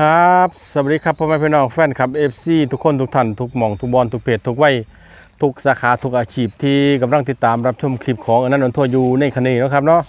ครับสวัสดีครับพ่อแม่พี่น้องแฟนคลับ FC ทุกคนทุกท่านทุกหม่องทุกบอลทุกเพจทุกวัยทุกสาขาทุกอาชีพที่กำลังติดตามรับชมคลิปของอนันต์นนทั่วอยู่ในคันนี้เนะครับเนาะ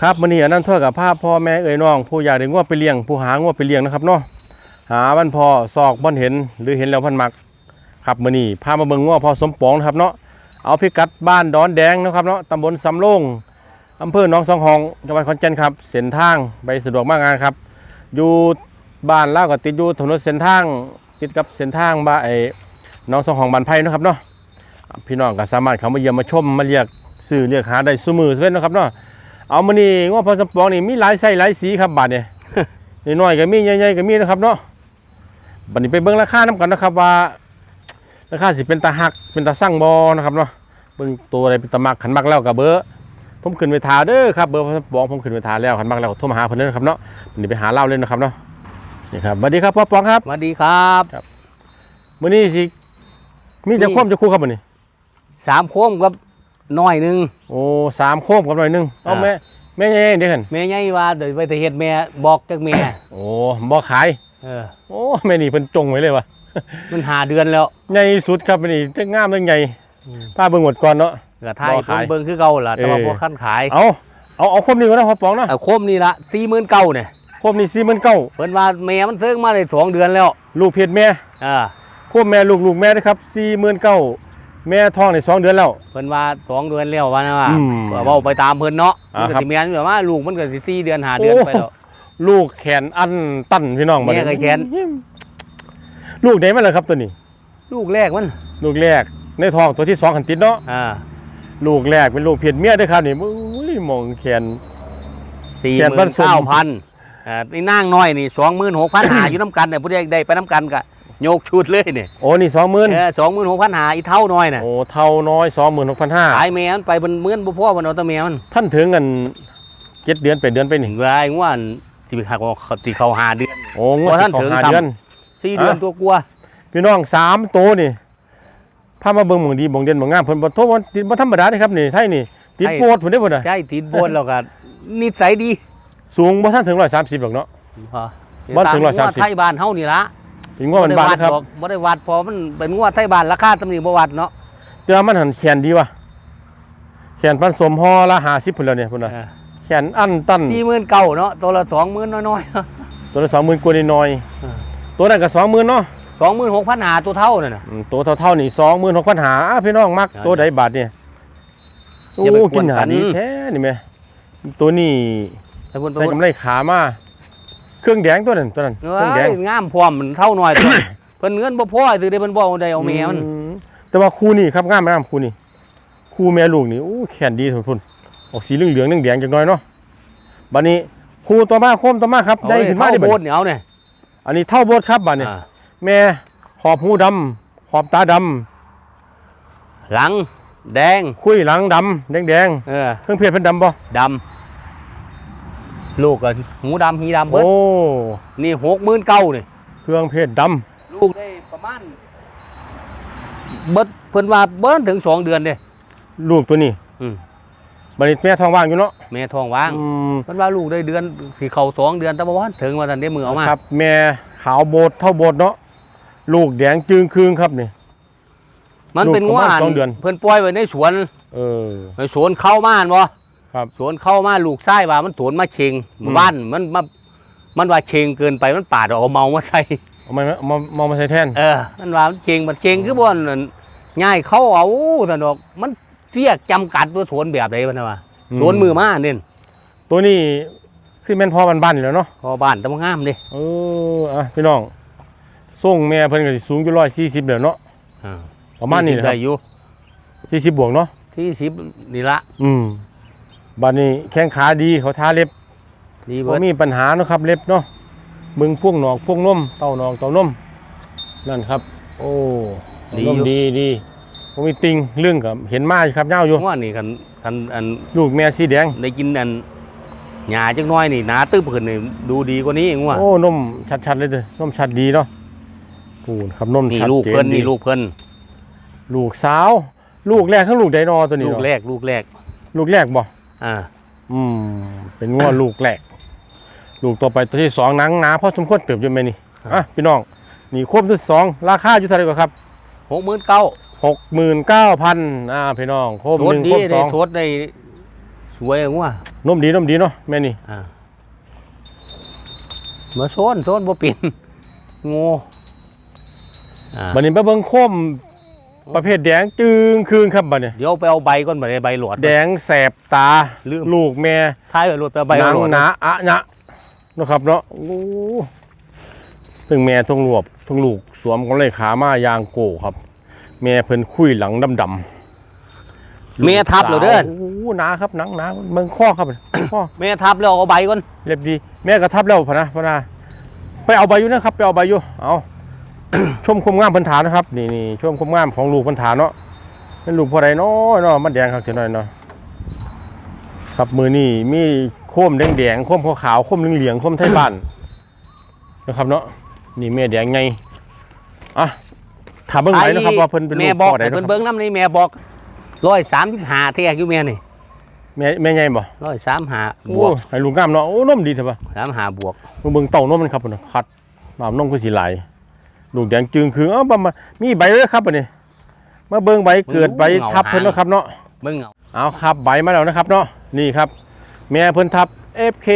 ครับมื้อนี้อนันต์ทั่วกับภาพพ่อแม่เอ่ยน้อง ผู้อยากได้งวดไปเลี้ยงผู้หางวดไปเลี้ยงนะครับเนาะหาวันพ่อซอกบ่อนเห็นหรือเห็นแล้วพันมักครับมื้อนี้พามาเบิ่งงวดพอสมปองนะครับเนาะเอาพิกัดบ้านดอนแดงนะครับเนาะตำบลสำโรงอำเภอหนองสองหองจังหวัดขอนแก่นครับเส้นทางไปสะดวกมากงานครับ อยู่บ้านเล่าก็ติดอยู่ถนนเส้นทางติดกับเส้นทางบ้านไอ้น้องสองของบ้านไผ่นะครับเนาะพี่น้องก็สามารถเข้ามาเยี่ยมมาชมมาเรียกซื้อเรียกหาได้ซุมือเว้นนะครับเนาะเอามานี่ง้อพอสมปองนี่มีหลายไส้หลายสีครับบาทเนี่ยน้อยก็มีใหญ่ๆก็มีนะครับเนาะบัดนี้ไปเบิ่งราคานํกันนะครับว่าราคาสิเป็นตาหักเป็นตาสั่งบอนะครับเนาะเบิ่งตัวอะไรเป็นตามักขันมักแล้วกับเบอร์ ผมขึ้นไปทาเด้อครับเบอร์พอสมปองผมขึ้นไปทาแล้วขันมักแล้วก็โทรมาหาเพิ่นเด้อนะครับเนาะวันนี้ไปหาเล่าเล่นนะครับเนาะนี่ครับสวัสดีครับพ่อปองครับสวัสดีครับมื้อนี้สิมีจะนี่ควบจะคู่ครับมื้อนี้สามโค้มกับน้อยหนึ่งโอ้สามโคมกับหน่อยหนึงเอาอ่าแม่แม่ใหญ่ๆเด้อคั่นแม่ใหญ่ว่าเดี๋ยวไปแต่เฮ็ดแม่บอกจากแม่โอ้บ่ขายเออโอ้แม่นี่เพิ่นจงไว้เลยว่ะมันหาเดือนแล้วใหญ่สุดครับมื้อนี้ทั้งงามทั้งใหญ่อืมป้าเบิ่งหมดก่อนเนาะ กระทายบ่เพิ่ขายนเบิ่งคือเก่าล่ะแต่ว่าเออพอขั้นขายเอาเอาเอาโคมนี้ก่อนนะพ่อปองเนาะเอาโคมนี่ละสี่หมื่นเก้าเนี่ยโคมนี้49,000เพิ่นว่าแม่มันซื้อมาได้สองเดือนแล้วลูกเพชรแม่อ่าโคมแม่ลูกลูกแม่นะครับ49,000แม่ท้องได้สองเดือนแล้ว เพิ่นว่าสองเดือนแล้วว่านะว่าอืมเว้าไปตามเพิ่นเนาะอ่ามันก็ครับสิแม่นแบบว่าลูกมันก็สิสี่เดือนหาเดือนโอ้ ไปแล้ว ลูกแขนอันตันพี่น้องบัดแม่ก็แขน ลูกไหนมาแล้วครับตัวนี้ ลูกแรกมันลูกแรกในท้องตัวที่สองขันติดเนาะอ่า ลูกแรกเป็นลูกเพียนเมียเด้วยครับนี่อุ้ยมองแขน สี่แขหนมื่พันนสม เก้าพันอ่านี่นางน้อยนี่สองหมื่นหกพันหาอยู่น้ำกันเนี่ยผู้ใดได้ไปน้ำกันก็โยกชุดเลยเนี่ยโอ้นี่สองหมื่นเออสองหมื่นหกพันหาอีเท่าน้อยน่ะโอ้เท่าน้อยสองหมื่นหกพันห้าขายแม่มันไปบนเมื่อนบ่พ่อมันเอาแต่แม่มันท่านถึงกันเจ็ดเดือนแปดเดือนไปนี่ถึงเวลาว่าสิบหักว่าตีเขาหาเดือน โอ้งวดว่าท่านที่ถึงเขาหาทำเดือน สี่เดือนอะ ตัวกลัวพี่น้องสามโตวนี่ พามาเบิ่งหมองดีหมองเด่นหมองงามเพิ่นบ่โทษว่าติดบ่ธรรมดาเด้ครับนี่ไทยนี่ติดโปดพุ่นได้อพุ่นน่ะใช่ติดบนแล้วก็นิสัยดีสูงบ่ทันถึง130หรอกเนาะบ้านถึงตม130ไทยบ้านเฮานี่ละถึงว่ามันบานนะครับบ่ได้วัดพอมันเป็นงวดไทยบ้านราคาตำหนิบ่วัดเนาะแต่ว่ามันหันแขนดีว่ะแขนพันสมห่อละ50พุ่นแล้วเนี่ยพุ่นน่ะแขนอันตันสี่หมื่นเก้าเนาะตัวละสองหมื่นน้อยตัวละ20,000กว่านิดหน่อยอ่าตัวนั้นก็20,000เนาะๆ สองหมื่นหกพันหาตัวเท่านั่นน่ะ อืมตัวเท่าๆนี่26,000หาอะพี่น้องมักอ่าตัวใดบาทเนี่ยโอ้อย่าไปกวนกินหากันดีแท้นี่แม่ตัวนี้แต่พุ่นใส่กำไรขามาเครื่องแดงตัวนั้นตัวนั้นเอ้เครื่องแดงยงามพร้อมมันเท่าน้อยตัว เพิ่นเงินบ่พอซื้อได้เพิ่นบ่เอาได้เอาแม่มันอืแต่ว่าคู่นี่ครับงามงามคู่นี่คู่แม่ลูกนี่โอ้แขนดีทุกคนออกสีเหลืองเหลืองๆแดงๆจังน้อยเนาะบัดนี้คู่ต่อมาโคมต่อมาครับเอาได้เลยขึ้นมาเท่าได้บัดโบนี้สเนี่ยเอาเนี่ยอันนี้เท่าโบดครับบัดนี้อ่า แม่ขอบหูดำขอบตาดำหลัง แดงคุยหลังดำแดงเออๆเครื่องเพชรเพิ่นดำบ่ดำลูกก็หูดำหีดำเบิดโอ้นี่หกหมื่นเก้านี่เครื่องเพชรดำลูกได้ประมาณเบิดเพิ่นว่าเบิ้นถึงสองเดือนเด้ลูกตัวนี้อืม บัดนี้แม่ท้องว่างอยู่เนาะแม่ท้องว่างอืมเพิ่นว่าลูกได้เดือนสิเข้าสองเดือนแต่บ่ว่าถึงว่าทันได้มือเอามาครับ แม่ขาวโบดเท่าโบดเนาะ ลูกแดงจึงคืงครับนี่ มันเป็นลูกประว่ามาณสองเดือน เพิ่นปล่อยไว้ในสวนเออ ในสวนเข้ามาหั่นบ่ครับสวนเข้ามาลูกไส้ว่ามันสวนมาเชงอืม บ้านมันมามันว่าเชงเกินไปมันปาดเอาเมามาใส่เอามาเอามาเอามาใส่แทน เออ มันว่ามันเชงมันเชงคือบ่อนนั่นง่ายเข้าเอาซั่นดอกมันเรียกจำกัดว่าสวนแบบใดมันน่ะว่าสวนมือมาเด่นตัวนี้คือแม่นพอบ้านๆอยู่แล้วเนาะพอบ้านแต่ว่างามเด้ เอออะพี่น้อง ส่งแม่เพิ่นก็สิสูงอยู่ร้อยสี่สิบเดี๋ยวเนาะอ่าประมาณนี้นะคได้รับอยู่สี่สิบบวกเนาะที่สิบนี่ละอืมบัดนี้แข้งขาดีเขาทาเล็บดีบ่เบิดมีปัญหาเนาะครับเล็บเนาะมึงพวกหนอกพวกนมเต้าหนอกเต้านมนั่นครับ โอ้นมดีดีบ่มีติงเรื่องกับเห็นมาอยู่ครับยาวอยู่ ว่านี่คันคันอันลูกแม่สีแดง ได้กินอันหญ้าจักหน้อยนี่หนาตึบขึ้นนี่ดูดีกว่านี้เองว่าโอ้นมชัดๆเลยเด้อนมชัดดีเนาะ ปูนครับนมนี่ชัดลูกจเพิ่นดีนี่ลูกเพิ่นลูกสาว ลูกแรกทั้งลูกไดโนตัวนี้ลูกแรกลูกแรกลูกแรกบ่อ่าอืมเป็นง้อ ลูกแรก ลูกต่อไปตัวที่สองหนังหนาพอสมควรเติบอยู่แม่นี่อะพี่น้องนี่ควบที่สองราคาอยู่เท่าไหร่กว่าครับหกหมื่นเก้าหกหมื่นเก้าพันอ่าพี่น้องคมโชหดนึ่งดีโคมสได้องโชดได้สวยงัวนุ่มดีนุ่มดีเนาะแม่นี่ อ่ามาโซนโซนบ่เป็นงูอ่า บัดนี้มาเบิ่งโคมประเภทแดงจึงคืนครับบัดนี้เดี๋ยวไปเอาใบก่อนบ่ได้ใบหลอดแดงแสบตาลืมลูกแม่ท้ายไปหลอดไปเอาใบหนังหลอดหนาอะนะนะครับเนาะโอ้ถึงแม่ทงรวบทงลูกสวมของเลยขามายางโกครับ แม่เพิ่นคุยหลังดำๆเมียทับเหรอเด้อโอ้โหหนาครับหนังหนาเมืองข้อครับข้อเมียทับแล้วเอาใบก่อนเรียบดี แม่กระทับแล้วพะนะพะนะไปเอาใบอยู่นะครับไปเอาใบอยู่ เอา ชมความงามพันฐานนะครับนี่นี่ชมความงามของลูกพันฐานเนาะเป็นลูกพอใดเนาะเนาะมันแดงครับเท่าน้อยเนาะครับมือนี่มีโคมแดงแดงๆโคมขาวๆโคมเหลืองๆโคมไทยบ้านนะครับเนาะนี่แม่แดงไงอะถามเบิ่งไหนนะครับว่าเพิ่นเป็นลูแม่กบอกพ่อใดเพิ่เนาะนครับเบิ่งน้ำนี่แม่บอกร้อยสามสิบห้าแท้อยู่แม่นี่แม่แม่ใหญ่บ่ร้อยสามห้าบโอ้วกให้ลูกงามเนาะโอ้นมดีเถอะปะสามห้าบวกมาเบิ่งเต่านมมันครับพุ่นน่ะคัดน้ำนมคือสิไหล ลูกแดงจึงคือเอ้าประมาณมีใบเลยครับอันนี้มาเบิ่งใบเกิดใบทับเพิ่นเนาะครับเนาะเบิ่งเอาเอาครับใบมาแล้วนะครับเนาะนี่ครับ แม่เพิ่นทับ FK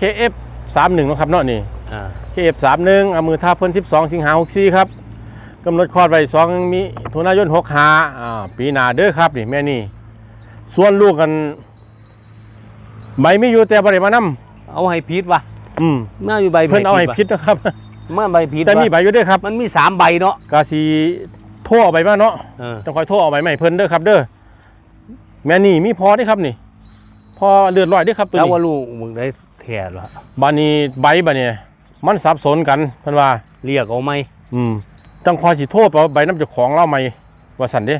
KF 31เนาะครับเนาะนี่อ่า KF 31เอามือทับเพิ่น12 สิงหา64ครับกำหนดคลอดไว้2มีถุนายน65อ่าปีหน้าเด้อครับนี่แม่นี่ส่วนลูกกัน ใบมีอยู่แต่บ่ได้มานำเอาให้พิษวะอืมเมื่ออยู่ใบเพิ่นเอาให้พิษนะครับเมื่อใบพิษแต่มีวะใบอยู่เด้วยครับ มันมีสามใบเนาะกาสีโทรเอาใบมาเนาะเออต้องคอยโทรเอาใบมาใหม่เพิ่นเด้อครับ เด้อแม่นี่มีพอเด้อครับนี่ พอเลือดลอยเด้อครับตัวแล้วนี้ว่าลูกมึงได้แท้หรอบานี้ใบบัดนี้มันสับสนกันเพิ่นว่าเรียกเอาไหมอืมต้องคอยสิโทรไปเอาใบน้ำเจ้าของเล่าใหม่ว่าสั่นเด้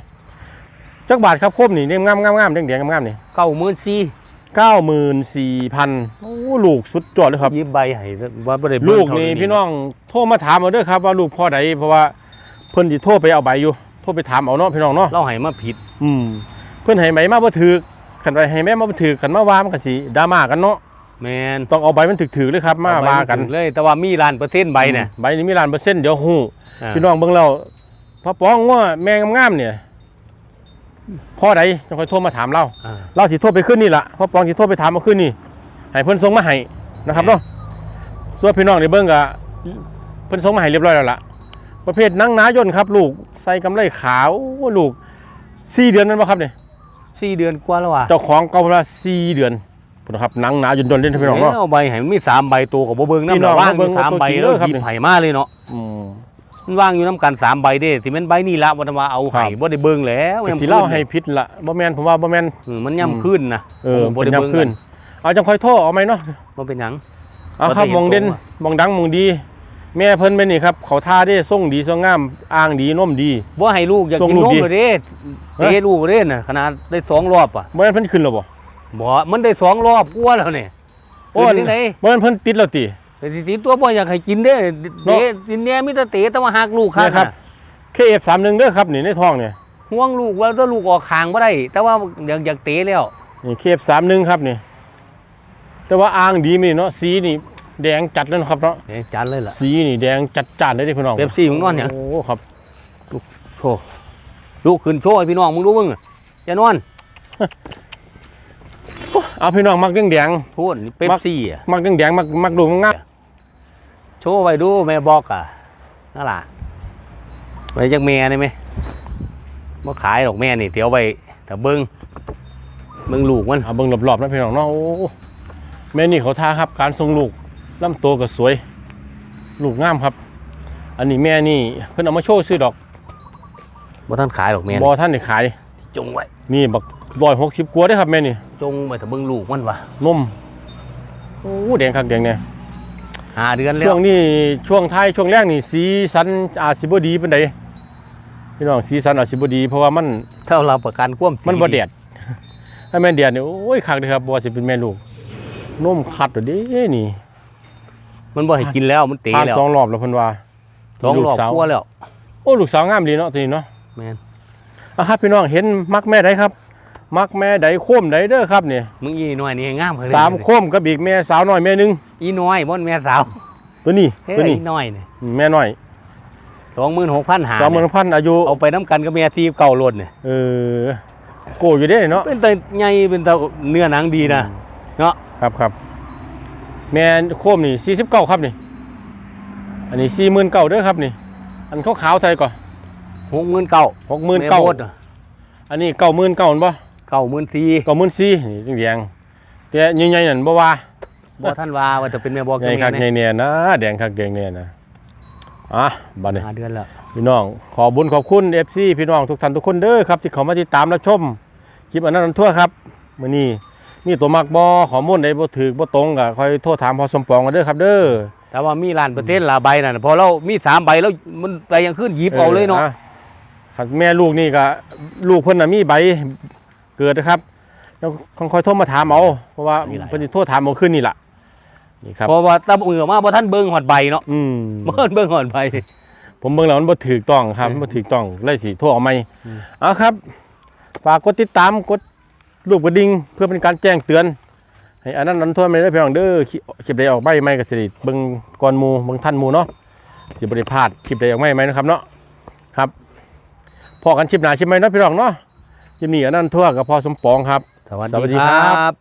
จักบาทครับครบนี่เนี่ยงามงามงามแดงแดงๆงามๆนี่เก้าหมื่นสี่เก้าหมื่นสี่ พันโอ้ลูกสุดยอดเลยครับ ยิบใบให้ว่าบ่ได้ลูเบิ่งกเท่านี่พี่น้องโทรมาถามเอาเด้อครับว่าลูกพ่อใดเพราะว่าเพิ่นสิโทรไปเอาใบอยู่โทรไปถามเอาเนาะพี่น้องเนาะเราให้มาผิดอืมเพื่อนให้ใบมาบ่ถือขันไปให้แม่มาบ่ถือขันมาว่ามันก็สิดราม่ากันเนาะแมนต้องเอาใบมันถือๆเลยครับมาเอใบว่ากันถึงเลย แต่ว่ามีล้านเปอร์เซ็นต์ใบเนี่ยใบนี้มีล้านเปอร์เซ็นต์เดี๋ยวฮู้อ่า พี่น้องเบิ่งแล้วพ่อป้องว่าแม่งามๆเนี่ย พ่อใดจะค่อยโทรมาถามเรา อ่า เราสิโทรไปขึ้นนี่ล่ะพ่อปองสิโทรไปถามมาขึ้นนี่ให้เพิ่นส่งมาให้นะครับเนาะส่วนพี่น้องได้เบิ่งก็เพิ่นส่งมาให้เรียบร้อยแล้วล่ะ ประเภทหนังหนายนครับ ลูกใส่กำไรขาวโอ้ลูกสี่เดือนแมันบ่ครับเนี่ยสี่เดือนกว่าแล้วว่ะเจ้าของเก่าละสี่เดือนพุ่นนะครับหนังหนาจนจนเล่นให้พี่น้องเนาะ เอาใบให้มันมีสามใบตัวกับบ่เบิ่งพี่น้ำน้องว่างเบิ่มีงสามตัวใบจริงแล้วเด้อครับ หยิบไผ่มาเลยเนาะอืม มันว่างอยู่น้ำกันสามใบเด้ที่มันใบนี่ละวันว่าเอาครัให้บบ่ได้เบิ่งแล้วก็ยามสิคืนเล่าให้พิษละบ่แม่นผมว่าบ่แม่นเออมันย่ำขึ้นนะเออผมบ่เป็นได้เบิ่งยามขึ้น เอาจังค่อยโทรเอาไหมเนาะบ่เป็นหยังเอาครับบ่ได้เห็นมองเด่นตัวมองดังมองดี แม่เพิ่นเป็นนี่ครับเขาท่าได้ส่งดีส่งงามอ้างดีนมดีบ่ให้ลูกอยากส่งกินลูกนมดีเลยเด้ฮะเจ๊ลูกเด้น่ะขนาดได้สองรอบอะบ่แม่นเพิ่นขึ้นแล้วบ่บ่มันได้สองรอบกว่าแล้วนี่โอ้เป็นจังไดบ่แม่นเพิ่นติดแล้วติ แต่ทีตัวบ่อยากให้กินเด้เนาะเด้กินเนี่ยมีแต่เตะแต่ว่าหักลูกเนี่ยครับน่ะ KF31 เด้อครับนี่ในท้องเนี่ยห่วงลูกว่าถ้าลูกออกคางบ่ได้ แต่ว่าอยากอยากเตะแล้วนี่ KF31 ครับนี่แต่ว่าอ้างดีมีเนาะสีนี่แดงจัดแล้วนะครับเนาะเอ้ยจัดเลยล่ะสีนี่แดงจัดจ้านเลยเด้อพี่น้องเป๊ปซี่มึงนอนหยังโอ้ครับโชว์ลูกขึ้นโชว์ให้พี่น้องมึงดูมึงอะอย่านอน เอาพี่น้องมักแดงพูดนี่เป๊ปซี่อะๆมักแดงๆมักมักดูงามโชว์ไว้ดูแม่บอกอะนั่นล่ะไว้จักแม่ได้ไหมบ่ขายดอกแม่นี่เดี๋ยวไว้แต่เบิ่งเบิ่งลูกมันเอาเบิ่งรอบๆนะพี่น้องเนาะโอ้แม่นี่เขาท่าครับ การทรงลูกลำตัวก็สวย ลูกงามครับ อันนี้แม่นี่เพิ่นเอามาโชว์ซื้อดอกบ่ท่านขายดอกแม่บนี่อท่านได้ขายจงไว้นี่บักร้อยหกสิบกว่าได้อครับแม่นี่ จงไว้แต่เบิ่งลูกมันว่ะนมโอ้แดงคักแดงเนี่ยหาเดือนแล้ช่ววงนี้ช่วงท้ายช่วงแรกนี่สีสันอาจสิบ่ดีปานใดพี่น้องสีสันอาจสิบ่ดี เพราะว่ามันเท่าเราประกันความสีมันบ่แดดถ้าแม่นแดดนี่โอ้ยคักเลยครับบ่ว่าสิเป็นแม่ลูกนมคัดอยู่เด้นี่มันบ่ให้กินแล้วมันเตะผ่านแล้วสองรอบแล้วเพิ่นว่าสองรอบลูกสาวกลัวแล้ว โอ้ลูกสาวงามดีเนาะตัวนี้เนาะแม่นอะครับพี่น้องเห็นมักแม่ได้ครับ มักแม่ใดโค้มใดเด้อครับนี่มึงอีน้อยนี่งามเพิ่นสามโค้มกับอีกแม่สาวน้อยแม่หนึงอีน้อยบ่นแม่สาวตัวนี้เฮ้ยตัวนี้อีน้อยนี่แม่น้อยสองหมื่นหกพันหาสองหมื่นพันอายุเอาไปน้ำกันกับแม่ทีเก่าโลดเนี่ยเออโกอยู่เด้เนาะเป็นแต่ใหญ่เป็นแต่เนื้อหนังดีนะเนาะครับครับแม่โค้มนี่สี่สิบเก้าครับนี่ อันนี้สี่หมื่นเก้าเด้อครับนี่ อันขาวๆไทยก่อนหกหมื่นเก้าหกหมื่นเก้าอันนี้เก้าหมื่นเก้าบ่ เก้าหมื่นสี่เก้าหมื่นสี่นี่แดงๆแต่ใหญ่ๆนั่นบ่ว่าบ่ท่านว่าว่าจะเป็นแม่บอกใหญ่คักใหญ่เนี่ยนะแดงคักแดงเนี่ยนะอะบัดนี้หาเดือนละพี่น้องขอบุญขอบคุณ FC พี่น้องทุกท่านทุกคนเด้อครับ ที่เขามาติดตามรับชมคลิปอันนั้นอันทั่วครับมื้อนี้มีตัวมักบ่ข้อมูลใดบ่ถูกบ่ตรงก็ค่อยโทรถามพอสมปองกันเด้อครับเด้อแต่ว่ามีล้านเปอร์เซ็นต์ละใบนั่นพอเรามีสามใบแล้วมันไปยังขึ้นหยิบเอาเลยเนาะออครับแม่ลูกนี่ก็ลูกเพิ่นน่ะมีใบ เกิดนะครับแล้วค่อยๆโทรมาถามเอาเพราะว่าเพิ่นสิโทรถามเอาขึ้นนี่ล่ะนี่ครับเพราะว่าตามือมาบ่ท่านเบิ่งหอดใบเนาะอืม บ่ท่านเบิ่งหอดใบ ผมเบิ่งแล้วมันบ่ถูกต้องครับมันบ่ถูกต้องเลยสิโทรเอาใหม่อืมเอาครับฝากกดติดตามกดรูปกระดิ่งเพื่อเป็นการแจ้งเตือนให้อันนั้นนั้นทั่วไม่ได้เพียงเด้อคลิปคลิปใดออกใบใหม่ก็สิได้เบิ่งก่อนหมู่เบิ่งทันหมู่เนาะสิบ่ได้พลาดคลิปใดออกใหม่ไหมนะครับเนาะครับพอกันคลิปหน้าคลิปใหม่เนาะพี่น้องเนาะ คลิปนี้อันนั้นทั่วกับพอสมปองครับ สวัสสวัสดีดีคครัรับ